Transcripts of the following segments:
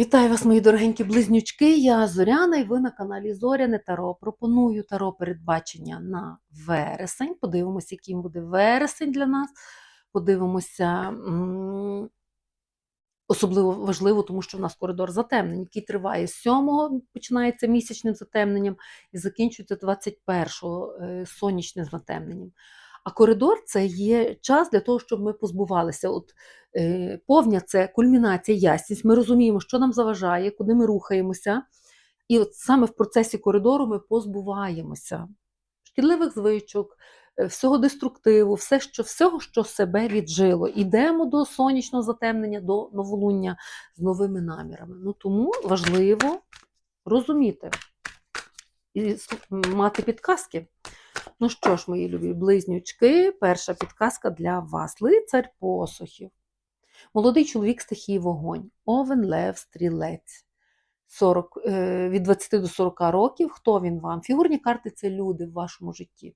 Вітаю вас, мої дорогенькі близнючки. Я Зоряна, і ви на каналі Зоряне Таро. Пропоную таро передбачення на вересень. Подивимося, яким буде вересень для нас. Подивимося, особливо важливо, тому що в нас коридор затемнень, який триває з 7-го, починається місячним затемненням і закінчується 21-го е, сонячним затемненням. А коридор це є час для того, щоб ми позбувалися. От е, повня це кульмінація, ясність. Ми розуміємо, що нам заважає, куди ми рухаємося. І от саме в процесі коридору ми позбуваємося шкідливих звичок, е, всього деструктиву, все, що, всього, що себе віджило. Ідемо до сонячного затемнення, до новолуння з новими намірами. Ну тому важливо розуміти і мати підказки. Ну що ж, мої любі близнючки, перша підказка для вас. Лицар посохів. Молодий чоловік стихії вогонь. Овен, лев, стрілець. 40, е, від 20 до 40 років. Хто він вам? Фігурні карти це люди в вашому житті.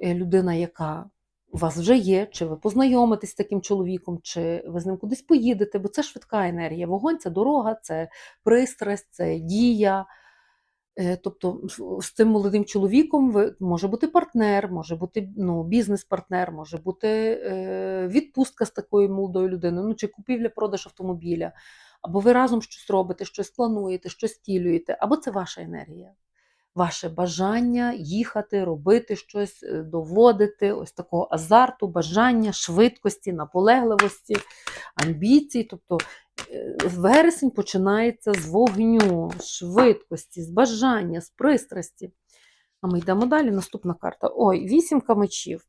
Е, Людина, яка у вас вже є, чи ви познайомитесь з таким чоловіком, чи ви з ним кудись поїдете, бо це швидка енергія. Вогонь це дорога, це пристрасть, це дія. Е, Тобто з цим молодим чоловіком може бути партнер, може бути ну, бізнес-партнер, може бути е, відпустка з такою молодою людиною, ну, чи купівля-продаж автомобіля. Або ви разом щось робите, щось плануєте, щось стілюєте, або це ваша енергія, ваше бажання їхати, робити щось, е, доводити, ось такого азарту, бажання, швидкості, наполегливості, амбіцій. Тобто вересень починається з вогню, з швидкості, з бажання, з пристрасті. А ми йдемо далі. Наступна карта. Ой, вісімка мечів.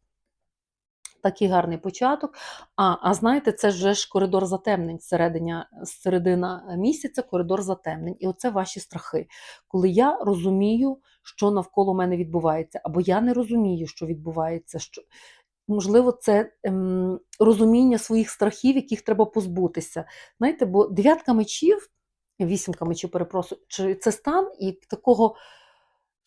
Такий гарний початок. А, а знаєте, це вже ж коридор затемнень, середина, середина місяця, коридор затемнень. І оце ваші страхи. Коли я розумію, що навколо мене відбувається, або я не розумію, що відбувається. Що... Можливо, це ем, розуміння своїх страхів, яких треба позбутися. Знаєте, бо дев'ятка мечів, вісімка мечів, перепрошую, це стан і такого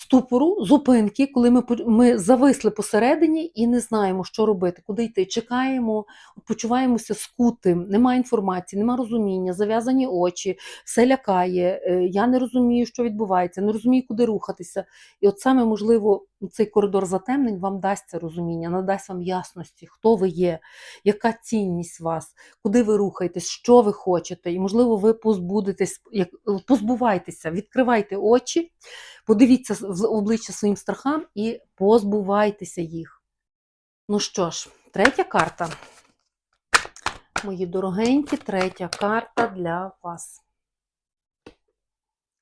ступору, зупинки, коли ми, ми зависли посередині і не знаємо, що робити, куди йти. Чекаємо, почуваємося скутим, немає інформації, немає розуміння, зав'язані очі, все лякає. е, Я не розумію, що відбувається, не розумію, куди рухатися. І от саме можливо, цей коридор затемнень вам дасть це розуміння, надасть вам ясності, хто ви є, яка цінність вас, куди ви рухаєтесь, що ви хочете. І, можливо, ви позбудетесь, як позбувайтеся, відкривайте очі, подивіться в обличчя своїм страхам і позбувайтеся їх. Ну що ж, третя карта. Мої дорогенькі, третя карта для вас.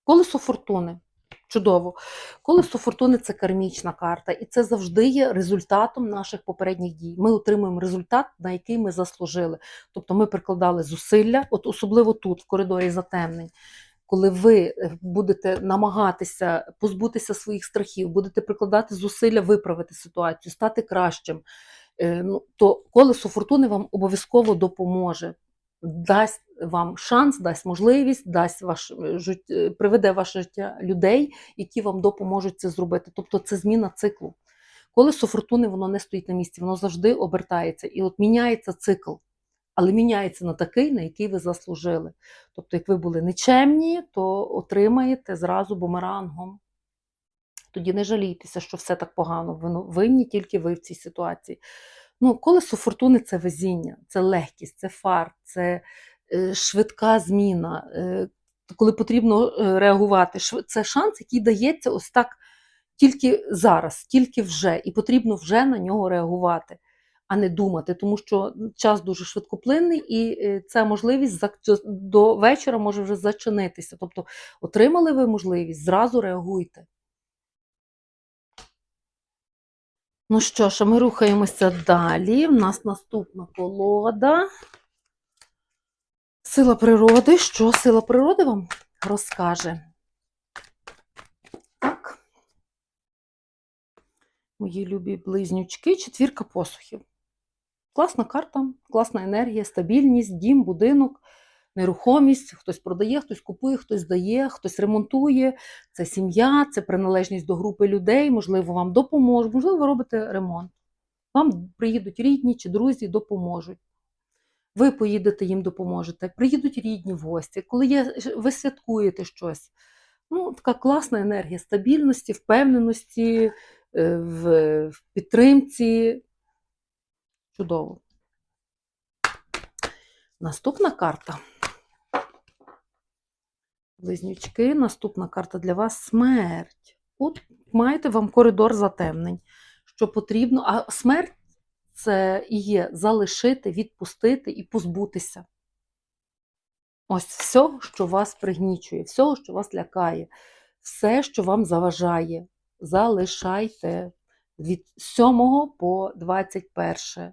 Колесо фортуни. Чудово. Колесо фортуни це кармічна карта, і це завжди є результатом наших попередніх дій. Ми отримуємо результат, на який ми заслужили. Тобто ми прикладали зусилля, от особливо тут, в коридорі затемнень. Коли ви е, будете намагатися позбутися своїх страхів, будете прикладати зусилля виправити ситуацію, стати кращим, е, ну, то колесо фортуни вам обов'язково допоможе, дасть вам шанс, дасть можливість, дасть ваш, е, приведе ваше життя людей, які вам допоможуть це зробити. Тобто це зміна циклу. Колесо фортуни воно не стоїть на місці, воно завжди обертається. І от міняється цикл, але міняється на такий, на який ви заслужили. Тобто, як ви були нечемні, то отримаєте зразу бумерангом. Тоді не жалійтеся, що все так погано. Винні тільки ви в цій ситуації. Ну, колесо фортуни це везіння, це легкість, це фарт, це е, швидка зміна. Е, коли потрібно е, реагувати, це шанс, який дається ось так тільки зараз, тільки вже, і потрібно вже на нього реагувати, а не думати, тому що час дуже швидкоплинний, і е, ця можливість до вечора може вже зачинитися. Тобто, отримали ви можливість, зразу реагуйте. Ну що ж, а ми рухаємося далі. У нас наступна колода. Сила природи. Що сила природи вам розкаже? Так. Мої любі близнючки, четвірка посухів. Класна карта, класна енергія, стабільність, дім, будинок, нерухомість. Хтось продає, хтось купує, хтось здає, хтось ремонтує. Це сім'я, це приналежність до групи людей. Можливо, вам допоможуть, можливо, ви робите ремонт. Вам приїдуть рідні чи друзі, допоможуть. ви поїдете їм допоможете, приїдуть рідні в гості, коли є, ви святкуєте щось. Ну, така класна енергія стабільності, впевненості, е, в підтримці. Чудово. Наступна карта. Близнючки, наступна карта для вас смерть. От маєте вам коридор затемнень, що потрібно. А смерть це і є залишити, відпустити і позбутися. Ось все, що вас пригнічує, все, що вас лякає, все, що вам заважає, залишайте від 7 по 21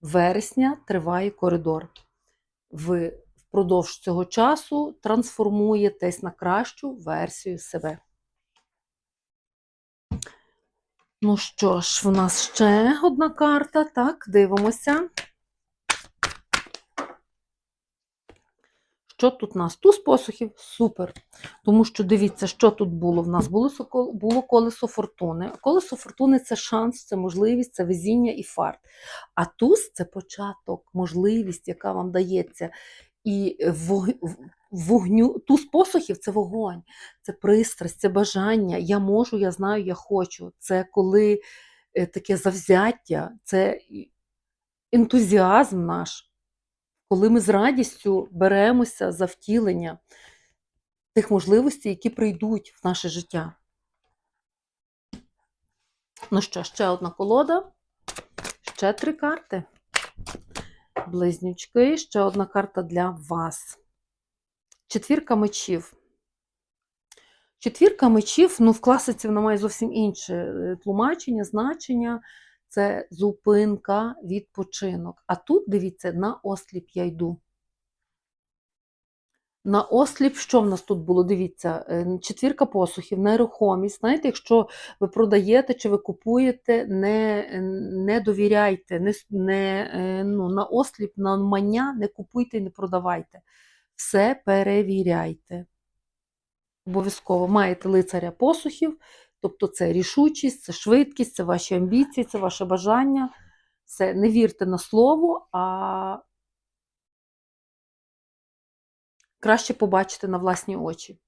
вересня триває коридор. Ви впродовж цього часу трансформуєтесь на кращу версію себе. Ну що ж, в нас ще одна карта. Так, дивимося. Що тут у нас? Туз посухів? Супер. Тому що дивіться, що тут було. В нас було, було колесо фортуни. Колесо фортуни це шанс, це можливість, це везіння і фарт. А туз це початок, можливість, яка вам дається. І вогню, туз посухів це вогонь, це пристрасть, це бажання. Я можу, я знаю, я хочу. Це коли е, таке завзяття, це ентузіазм наш коли ми з радістю беремося за втілення тих можливостей, які прийдуть в наше життя. Ну що, ще одна колода, ще три карти. Близнючки, ще одна карта для вас. Четвірка мечів. Четвірка мечів, ну, в класиці вона має зовсім інше е, тлумачення, значення. Це зупинка, відпочинок. А тут, дивіться, на осліп я йду. На осліп, що в нас тут було? Дивіться, е, четвірка посухів, нерухомість. Знаєте, якщо ви продаєте чи ви купуєте, не, не довіряйте, не, не, е, ну, на осліп, на мання не купуйте і не продавайте. Все перевіряйте. Обов'язково маєте лицаря посухів, тобто це рішучість, це швидкість, це ваші амбіції, це ваше бажання. Це не вірте на слово, а краще побачити на власні очі.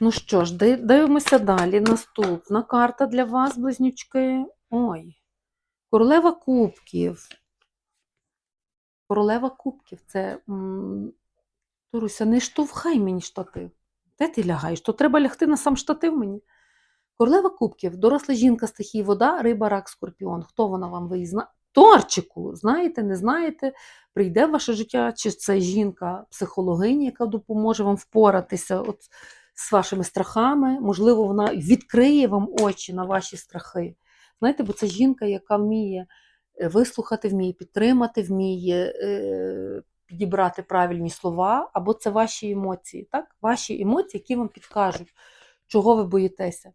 Ну що ж, дивимося далі. Наступна карта для вас, близнючки. Ой, королева кубків. Королева кубків це. М, Туруся, не штовхай мені штатив. Де ти лягаєш? То треба лягти на сам штатив мені. Королева кубків, доросла жінка стихії вода, риба, рак, скорпіон. Хто вона вам виїзна? Торчику, знаєте, не знаєте, прийде в ваше життя, чи це жінка, психологиня, яка допоможе вам впоратися от з вашими страхами. Можливо, вона відкриє вам очі на ваші страхи. Знаєте, бо це жінка, яка вміє е, вислухати, вміє підтримати, вміє е, підібрати правильні слова, або це ваші емоції, так? Ваші емоції, які вам підкажуть, чого ви боїтеся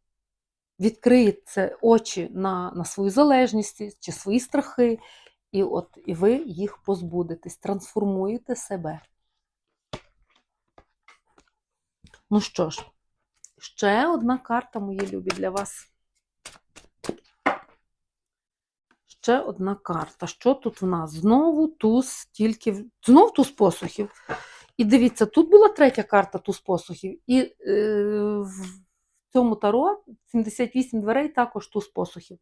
відкриєте очі на, на свою залежність чи свої страхи, і от і ви їх позбудетесь, трансформуєте себе. Ну що ж, ще одна карта, мої любі, для вас. Ще одна карта. Що тут в нас? Знову туз, тільки в- знов туз посухів. І дивіться, тут була третя карта туз посухів, і е, в цьому таро 78 дверей також туз посухів.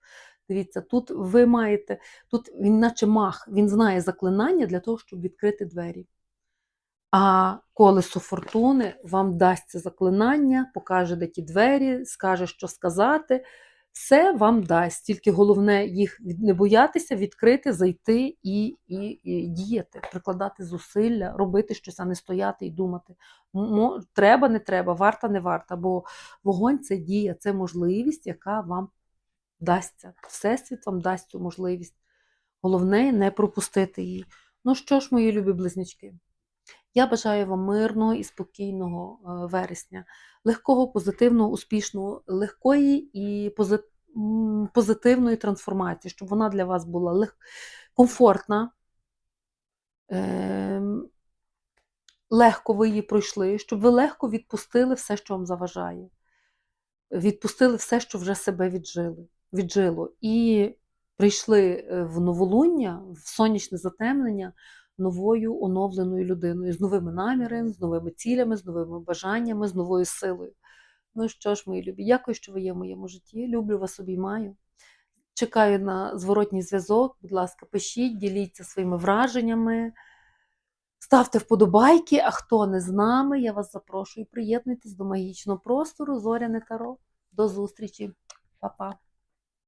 Дивіться, тут ви маєте, тут він наче мах, він знає заклинання для того, щоб відкрити двері. А колесо фортуни вам дасть це заклинання, покаже, де ті двері, скаже, що сказати. Все вам дасть, тільки головне їх не боятися, відкрити, зайти і, і, і діяти, прикладати зусилля, робити щось, а не стояти і думати. Треба, не треба, варта, не варта, бо вогонь це дія, це можливість, яка вам дасться. Всесвіт вам дасть цю можливість. Головне не пропустити її. Ну що ж, мої любі близнячки, я бажаю вам мирного і спокійного е, вересня, легкого, позитивного, успішного, легкої і позитивної трансформації, щоб вона для вас була лег... комфортна, ем, легко ви її пройшли, щоб ви легко відпустили все, що вам заважає. Відпустили все, що вже себе віджили, віджило. І прийшли е, в новолуння, в сонячне затемнення новою оновленою людиною, з новими намірами, з новими цілями, з новими бажаннями, з новою силою. Ну що ж, мої любі, дякую, що ви є в моєму житті. Люблю вас обіймаю. Чекаю на зворотній зв'язок. Будь ласка, пишіть, діліться своїми враженнями. Ставте вподобайки, а хто не з нами, я вас запрошую. Приєднуйтесь до магічного простору Зоряне Таро. До зустрічі, Па-па.